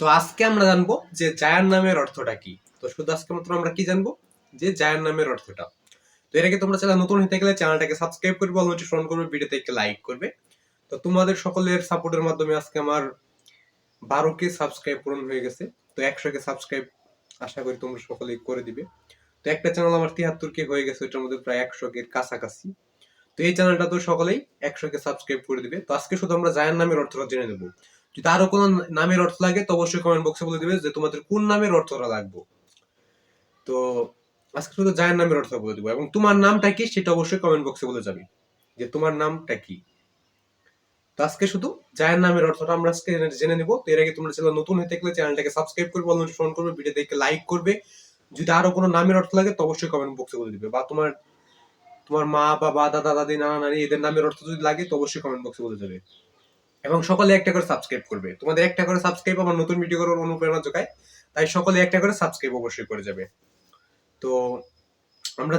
তো আজকে আমরা জানব যে জায়ান নামের অর্থটা কি। তো শুধু আজকে মাত্র আমরা কি জানব? যে জায়ান নামের অর্থটা। তো এর আগে তোমরা চ্যানেল নতুন হতে গেলে চ্যানেলটাকে সাবস্ক্রাইব করবে অলরেডি ফোন করবে, ভিডিওতে একটা লাইক করবে। তো তোমাদের সকলের সাপোর্টের মাধ্যমে আজকে আমার বারো কে সাবস্ক্রাইব পূরণ হয়ে গেছে। তো একশো কে সাবস্ক্রাইব আশা করি তোমরা সকলেই করে দিবে। তো একটা চ্যানেল আমার তিয়াত্তর কে হয়ে গেছে ওটার মধ্যে প্রায় একশো কে কাছাকাছি। তো এই চ্যানেলটা তো সকলেই একশো কে সাবস্ক্রাইব করে দিবে। তো আজকে শুধু আমরা জায়ান নামের অর্থটা জেনে নেব। যদি আরও কোনো নামের অর্থ লাগে, তো অবশ্যই কমেন্ট বক্সে বলে দিবে যে তোমাদের কোন নামের অর্থটা লাগবে তো আজকে শুধু জায়ান নামের অর্থ বলে দিব, এবং তোমার নামটা কি সেটা অবশ্যই কমেন্ট বক্সে বলে যাবে যে তোমার নামটা কি। তো আজকে শুধু জায়ান নামের অর্থটা আমরা আজকে জেনে নিব। তো এর আগে তোমরা চ্যানেল নতুন হয়ে থাকলে চ্যানেলটাকে সাবস্ক্রাইব করবে অলরেডি ফোন করবে ভিডিও দেখে লাইক করবে। যদি আরও কোনো নামের অর্থ লাগে, তো অবশ্যই কমেন্ট বক্সে বলে দিবে। বা তোমার তোমার মা বাবা দাদা, দাদি, নানা, নানি, এদের নামের অর্থ যদি লাগে, তো অবশ্যই কমেন্ট বক্সে বলে যাবে। এবং সকলে একটা করে সাবস্ক্রাইব করবে। তোমাদের একটা করে সাবস্ক্রাইব আমার নতুন ভিডিও করার অনুপ্রেরণা যোগায়, তাই সকলে একটা করে সাবস্ক্রাইব অবশ্যই করে যাবে। তো আমরা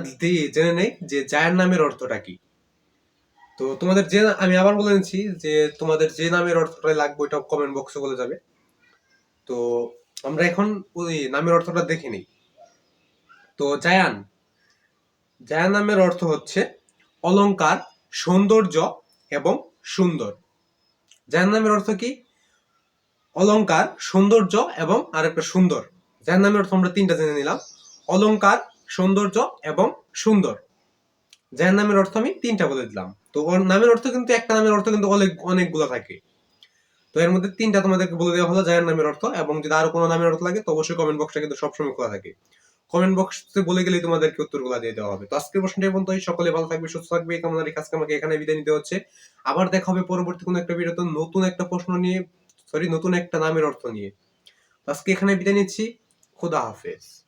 জেনে নেই যে জায়ার নামের অর্থটা কি। তো তোমাদের যে, আমি আবার বলে নিচ্ছি যে তোমাদের যে নামের অর্থটা লাগবে ওটা কমেন্ট বক্সে বলে যাবে। তো আমরা এখন ওই নামের অর্থটা দেখে নিই। তো জায়ান জায়ান নামের অর্থ হচ্ছে অলংকার, সৌন্দর্য এবং সুন্দর। যার নামের অর্থ কি? অলংকার, সৌন্দর্য এবং আরেকটা সুন্দর। যার নামের অর্থ আমরা তিনটা জেনে নিলাম। অলংকার, সৌন্দর্য এবং সুন্দর। যার নামের অর্থ আমি তিনটা বলে দিলাম। তো ওর নামের অর্থ কিন্তু, একটা নামের অর্থ কিন্তু অনেক, অনেকগুলো থাকে। তো এর মধ্যে তিনটা তোমাদেরকে বলে দেওয়া হলো জায়ার নামের অর্থ এবং যদি আরও কোনো নামের অর্থ লাগে, তো অবশ্যই কমেন্ট বক্সটা কিন্তু সবসময় খোলা থাকে। কমেন্ট বক্সে বলে গেলেই তোমাদেরকে উত্তরগুলো দিয়ে দেওয়া হবে। তো আজকের প্রশ্নটা পর্যন্ত সকলে ভালো থাকবে, সুস্থ থাকবে। এই কামনা রেখে আজকে আমাকে এখানে বিদায় নিতে হচ্ছে। আবার দেখা হবে পরবর্তী কোনো একটা ভিডিওতে নতুন একটা প্রশ্ন নিয়ে সরি নতুন একটা নামের অর্থ নিয়ে। আজকে এখানে বিদায় নিচ্ছি। খুদা হাফেজ।